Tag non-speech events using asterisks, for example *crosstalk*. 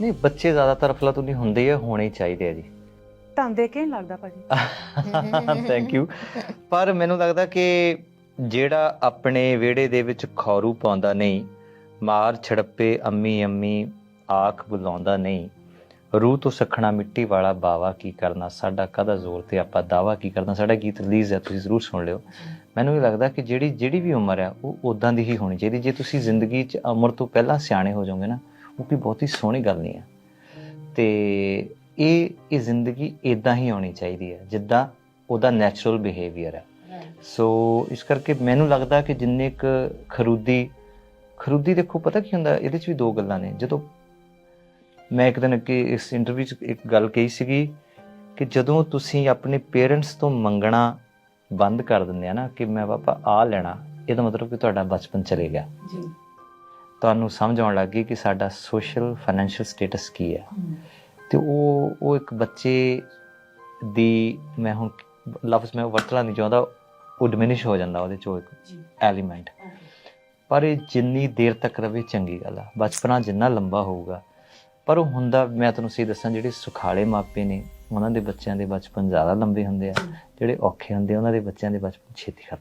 ਨਹੀਂ ਬੱਚੇ ਜ਼ਿਆਦਾਤਰ ਅਫਲਾਤੂਨੀ ਹੁੰਦੇ ਆ ਹੋਣੇ ਹੀ ਚਾਹੀਦੇ ਆ ਜੀ। ਤੁਹਾਨੂੰ ਦੇਖ ਕੇ ਲੱਗਦਾ ਭਾਜੀ। *laughs* ਥੈਂਕ ਯੂ ਪਰ ਮੈਨੂੰ ਲੱਗਦਾ ਕਿ ਜਿਹੜਾ ਆਪਣੇ ਵਿਹੜੇ ਦੇ ਵਿੱਚ ਖੌਰੂ ਪਾਉਂਦਾ ਨਹੀਂ ਮਾਰ ਛੜੱਪੇ ਅੰਮੀ ਅੰਮੀ ਆਖ ਬੁਲਾਉਂਦਾ ਨਹੀਂ ਰੂਹ ਤੋਂ ਸਖਣਾ ਮਿੱਟੀ ਵਾਲਾ ਬਾਵਾ ਕੀ ਕਰਨਾ ਸਾਡਾ ਕਦਾ ਜ਼ੋਰ ਤੇ ਆਪਾਂ ਦਾਵਾ ਕੀ ਕਰਨਾ ਸਾਡਾ ਗੀਤ ਰਿਲੀਜ਼ ਹੈ ਤੁਸੀਂ ਜ਼ਰੂਰ ਸੁਣ ਲਿਓ। ਮੈਨੂੰ ਇਹ ਲੱਗਦਾ ਕਿ ਜਿਹੜੀ ਜਿਹੜੀ ਵੀ ਉਮਰ ਹੈ ਉਹ ਉਦਾਂ ਦੀ ਹੀ ਹੋਣੀ ਚਾਹੀਦੀ। ਜੇ ਤੁਸੀਂ ਜ਼ਿੰਦਗੀ 'ਚ ਉਮਰ ਤੋਂ ਪਹਿਲਾਂ ਸਿਆਣੇ ਹੋ ਜਾਓਗੇ ਨਾ ਉਹ ਕੋਈ ਬਹੁਤੀ ਸੋਹਣੀ ਗੱਲ ਨਹੀਂ ਹੈ ਤੇ ਇਹ ਇਹ ਜ਼ਿੰਦਗੀ ਇਦਾਂ ਹੀ ਆਉਣੀ ਚਾਹੀਦੀ ਹੈ ਜਿੱਦਾਂ ਉਹਦਾ ਨੈਚੁਰਲ ਬਿਹੇਵੀਅਰ ਹੈ। ਸੋ ਇਸ ਕਰਕੇ ਮੈਨੂੰ ਲੱਗਦਾ ਕਿ ਜਿੰਨੇ ਕ ਖਰੂਦੀ ਖਰੂਦੀ ਦੇਖੋ ਪਤਾ ਕੀ ਹੁੰਦਾ ਇਹਦੇ 'ਚ ਵੀ ਦੋ ਗੱਲਾਂ ਨੇ। ਜਦੋਂ ਮੈਂ ਇੱਕ ਦਿਨ ਅੱਗੇ ਇਸ ਇੰਟਰਵਿਊ 'ਚ ਇੱਕ ਗੱਲ ਕਹੀ ਸੀਗੀ ਕਿ ਜਦੋਂ ਤੁਸੀਂ ਆਪਣੇ ਪੇਰੈਂਟਸ ਤੋਂ ਮੰਗਣਾ ਬੰਦ ਕਰ ਦਿੰਦੇ ਆ ਨਾ ਕਿ ਮੈਂ ਪਾਪਾ ਆ ਲੈਣਾ ਇਹਦਾ ਮਤਲਬ ਕਿ ਤੁਹਾਡਾ ਬਚਪਨ ਚਲੇ ਗਿਆ। ਜੀ। ਤੁਹਾਨੂੰ ਸਮਝ ਆਉਣ ਲੱਗ ਗਈ ਕਿ ਸਾਡਾ ਸੋਸ਼ਲ ਫਾਈਨੈਂਸ਼ੀਅਲ ਸਟੇਟਸ ਕੀ ਹੈ। ਤੇ ਉਹ ਉਹ ਇੱਕ ਬੱਚੇ ਦੀ ਮੈਂ ਹੁਣ ਲਫ਼ਜ਼ ਮੈਂ ਵਰਤਣਾ ਨਹੀਂ ਚਾਹੁੰਦਾ ਉਹ ਡਿਮਿਨਿਸ਼ ਹੋ ਜਾਂਦਾ ਉਹਦੇ ਚੋਂ ਇੱਕ ਐਲੀਮੈਂਟ ਪਰ ਇਹ ਜਿੰਨੀ ਦੇਰ ਤੱਕ ਰਵੇ ਚੰਗੀ ਗੱਲ ਆ। ਬਚਪਨਾ ਜਿੰਨਾ ਲੰਬਾ ਹੋਊਗਾ। ਪਰ ਉਹ ਹੁੰਦਾ ਮੈਂ ਤੁਹਾਨੂੰ ਸਹੀ ਦੱਸਾਂ ਜਿਹੜੇ ਸੁਖਾਲੇ ਮਾਪੇ ਨੇ ਉਹਨਾਂ ਦੇ ਬੱਚਿਆਂ ਦੇ ਬਚਪਨ ਜ਼ਿਆਦਾ ਲੰਬੇ ਹੁੰਦੇ ਆ। ਜਿਹੜੇ ਔਖੇ ਹੁੰਦੇ ਉਹਨਾਂ ਦੇ ਬੱਚਿਆਂ ਦੇ ਬਚਪਨ ਛੇਤੀ ਖਤਮ